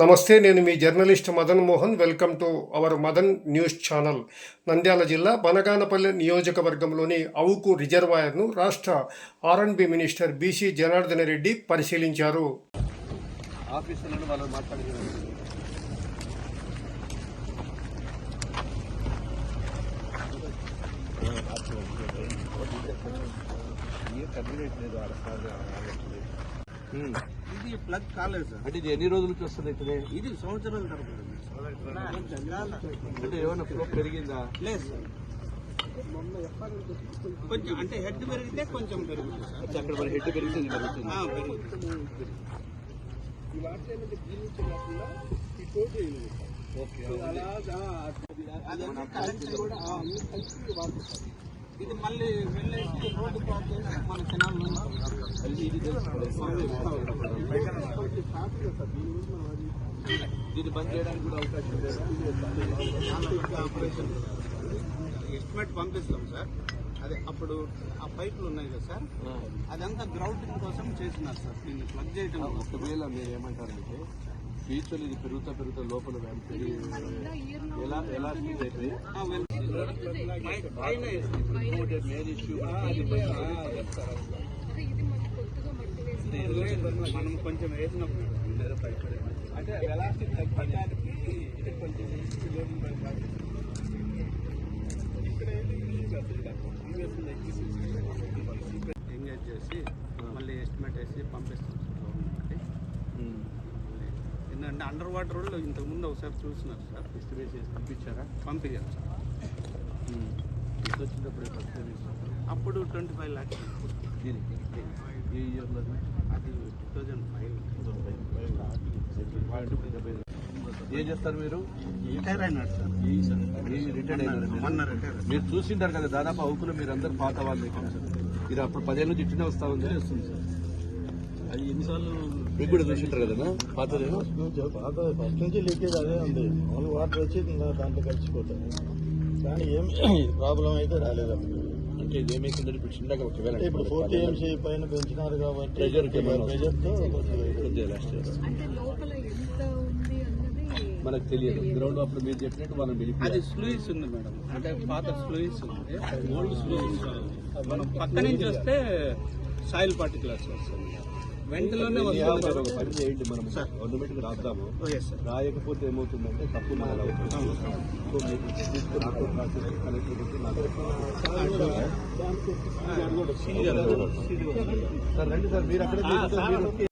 నమస్తే నేను మీ journalist Madan Mohan. Welcome to our Madan news channel. Nandyal జిల్లా బనగానపల్లి నియోజకవర్గంలోని అవుకు రిజర్వాయర్ను రాష్ట్ర ఆర్ఎండ్బి మినిస్టర్ బీసీ జనార్దన రెడ్డి పరిశీలించారు. ఆఫీసులను వాళ్ళు మాట్లాడుతున్నారు. ఇది ప్లగ్ కాలేదు సార్. అంటే ఇది ఎన్ని రోజుల నుంచి వస్తుంది ఇక్కడే? ఇది సంవత్సరాల తరబడి అంటే ఏమైనా ఫ్లో పెరిగిందా? లేదు సార్. కొంచెం అంటే హెడ్ పెరిగితే కొంచెం పెరుగుతుంది సార్. అక్కడ మన హెడ్ పెరిగితే ఆ, ఇది మళ్ళీ వెళ్ళేసి రోడ్డు క్రాస్ చేసి మన కెనాల్ దీన్ని బంద్ చేయడానికి కూడా అవకాశం ఎస్టిమేట్ పంపిస్తాం సార్ అదే అప్పుడు ఆ పైపులు ఉన్నాయి కదా సార్ అదంతా గ్రౌండింగ్ కోసం చేసినారు సార్ దీన్ని ప్లగ్ చేయడం. ఒకవేళ మీరు ఏమంటారంటే ఫ్యూచర్ ఇది పెరుగుతా పెరుగుతా లోపల ఎలా ఎలా అయిపోయి పైన ఇష్యూ మనం కొంచెం వేసినప్పుడు అంటే వెలాసిటీ తగ్గడానికి ఇది కొంచెం ఎంగేజ్ చేసి మళ్ళీ ఎస్టిమేట్ వేసి పంపిస్తాం ఎందుకంటే అండర్ వాటర్ వాళ్ళు ఇంతకు ముందు ఒకసారి చూసినారు సార్. ఎస్టిమేట్ చేసి పంపించారా? పంపించారు సార్. వచ్చినప్పుడు అప్పుడు ట్వంటీ ఫైవ్ ల్యాక్స్ దీనికి. ఏ ఇయర్లో అది టూ థౌజండ్ ఫైవ్. ఏం చేస్తారు మీరు? Retire sir. అయినారు. రిటైర్ మీరు చూసింటారు కదా దాదాపు అవుకులు మీరు అందరు పాత వాళ్ళు ఇక్కడ మీరు అప్పుడు పదేళ్ళ నుంచి ఇట్లనే వస్తా ఉంది. వస్తుంది సార్ అది ఎన్నిసార్లు మీకు కూడా చూసింటారు కదా పాతదేమో పాత ఫస్ట్ నుంచి లీకేజ్ అదే ఉంది. మామూలు వాటర్ వచ్చి దాంట్లో కలిసిపోతాయి. కానీ ఏం ప్రాబ్లం అయితే రాలేదు అప్పుడు. అంటే ఇది ఏమైతుందంటే ఇప్పుడు చిన్నగా ఒకవేళ ఇప్పుడు ఫోర్ టీఎంసీ పైన పెంచినారు కాబట్టి ఏమైనా ప్రెజర్తో లాస్ట్ మనకు తెలియదు. గ్రౌండ్ అప్పుడు మీరు చెప్పినట్టు మనం అది వెళ్ళిపోయాం స్లూయిస్ ఉంది మేడం. అంటే పాత స్లూయిస్ ఉంది. ఓల్డ్ స్లూయిస్ మనం పక్క నుంచి వస్తే సాయిల్ పార్టికులర్స్ వస్తుంది వెంటలోనే ఒక పని చేయండి మనం. గవర్నమెంట్ రాద్దాము. రాయకపోతే ఏమవుతుందంటే తప్పు ప్రాసెస్ కలెక్టర్ రండి సార్ మీరు అక్కడ